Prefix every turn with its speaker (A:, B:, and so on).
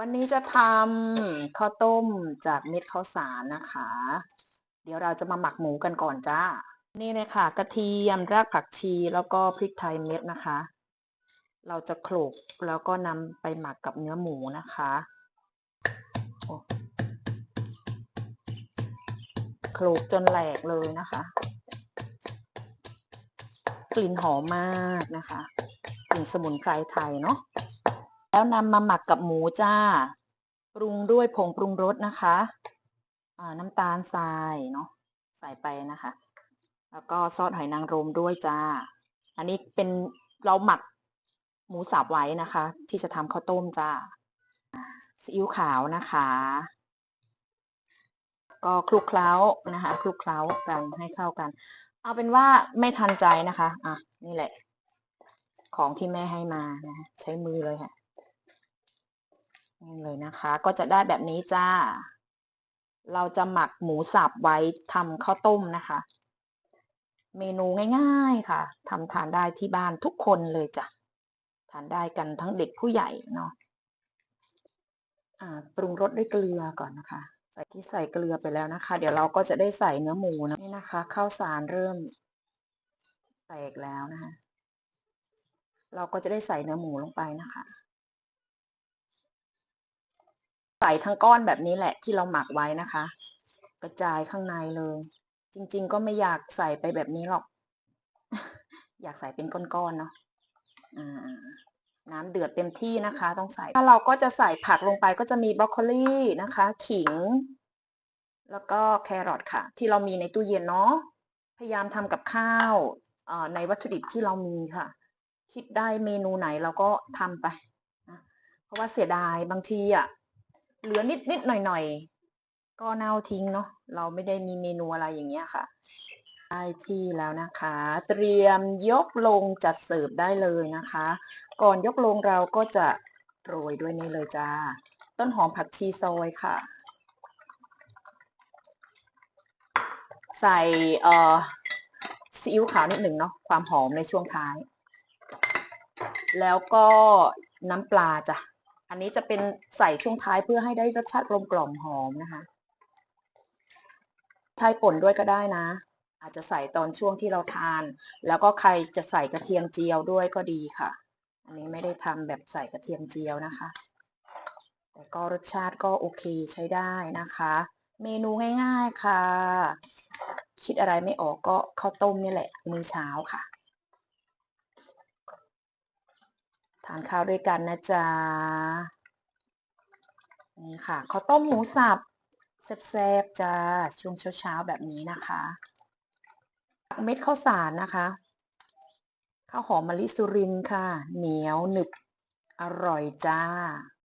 A: วันนี้จะทำข้าวต้มจากเม็ดข้าวสารนะคะ เดี๋ยวเราจะมาหมักหมูกันก่อนจ้า นี่เลยค่ะ กระเทียมรากผักชีแล้วก็พริกไทยเม็ดนะคะ เราจะโขลกแล้วก็นำไปหมักกับเนื้อหมูนะคะโโขลกจนแหลกเลยนะคะ กลิ่นหอมมากนะคะ กลิ่นสมุนไพรไทยเนาะ แล้วนำมาหมักกับหมูจ้า ปรุงด้วยผงปรุงรสนะคะน้ำตาลทรายเนาะใส่ไปนะคะ แล้วก็ซอสหอยนางรมด้วยจ้า อันนี้เป็นเราหมักหมูสับไว้นะคะ ที่จะทำข้าวต้มจ้าอ่าซีอิ๊วขาวนะคะ ก็คลุกเคล้านะคะคลุกเคล้ากันให้เข้ากัน เอาเป็นว่าไม่ทันใจนะคะอะนี่แหละ ของที่แม่ให้มานะใช้มือเลยค่ะ นี่เลยนะคะ ก็จะได้แบบนี้จ้า เราจะหมักหมูสับไว้ทำข้าวต้มนะคะ เมนูง่ายๆค่ะทำทานได้ที่บ้านทุกคนเลยจ้ะทานได้กันทั้งเด็กผู้ใหญ่เนาะปรุงรสด้วยเกลือก่อนนะคะ ใส่ที่ใส่เกลือไปแล้วนะคะ เดี๋ยวเราก็จะได้ใส่เนื้อหมูนะนี่นะคะข้าวสารเริ่มแตกแล้วนะคะ เราก็จะได้ใส่เนื้อหมูลงไปนะคะ ใส่ทั้งก้อนแบบนี้แหละที่เราหมักไว้นะคะ กระจายข้างในเลย จริง ๆ ก็ไม่อยากใส่ไปแบบนี้หรอก อยากใส่เป็นก้อนๆเนาะน้ำเดือดเต็มที่นะคะ ต้องใส่ถ้าเราก็จะใส่ผักลงไปก็จะมีบรอกโคลีนะคะ ขิง แล้วก็แครอทค่ะ ที่เรามีในตู้เย็นเนาะพยายามทำกับข้าวในวัตถุดิบที่เรามีค่ะ คิดได้เมนูไหนเราก็ทำไป เพราะว่าเสียดายบางทีอะ เหลือนิดนิดหน่อยหน่อยก็เน่าทิ้งเนาะเราไม่ได้มีเมนูอะไรอย่างเงี้ยค่ะได้ที่แล้วนะคะ เตรียมยกลงจัดเสิร์ฟได้เลยนะคะ ก่อนยกลงเราก็จะโรยด้วยนี่เลยจ้า ต้นหอมผักชีซอยค่ะ ใส่เอ่อซีอิ๊วขาวนิดหนึ่งเนาะความหอมในช่วงท้าย แล้วก็น้ำปลาจ้ะ อันนี้จะเป็นใส่ช่วงท้ายเพื่อให้ได้รสชาติกลมกล่อมหอมนะคะไทยป่นด้วยก็ได้นะ อาจจะใส่ตอนช่วงที่เราทาน แล้วก็ใครจะใส่กระเทียมเจียวด้วยก็ดีค่ะ อันนี้ไม่ได้ทำแบบใส่กระเทียมเจียวนะคะ แต่ก็รสชาติก็โอเคใช้ได้นะคะ เมนูง่ายๆค่ะ คิดอะไรไม่ออกก็ข้าวต้มนี่แหละมื้อเช้าค่ะ ทานข้าวด้วยกันนะจ๊ะ นี่ค่ะข้าวต้มหมูสับแซ่บๆจ้าช่วงเช้าๆแบบนี้นะคะเม็ดข้าวสารนะคะข้าวหอมมะลิสุรินค่ะ เหนียวหนึบอร่อยจ้า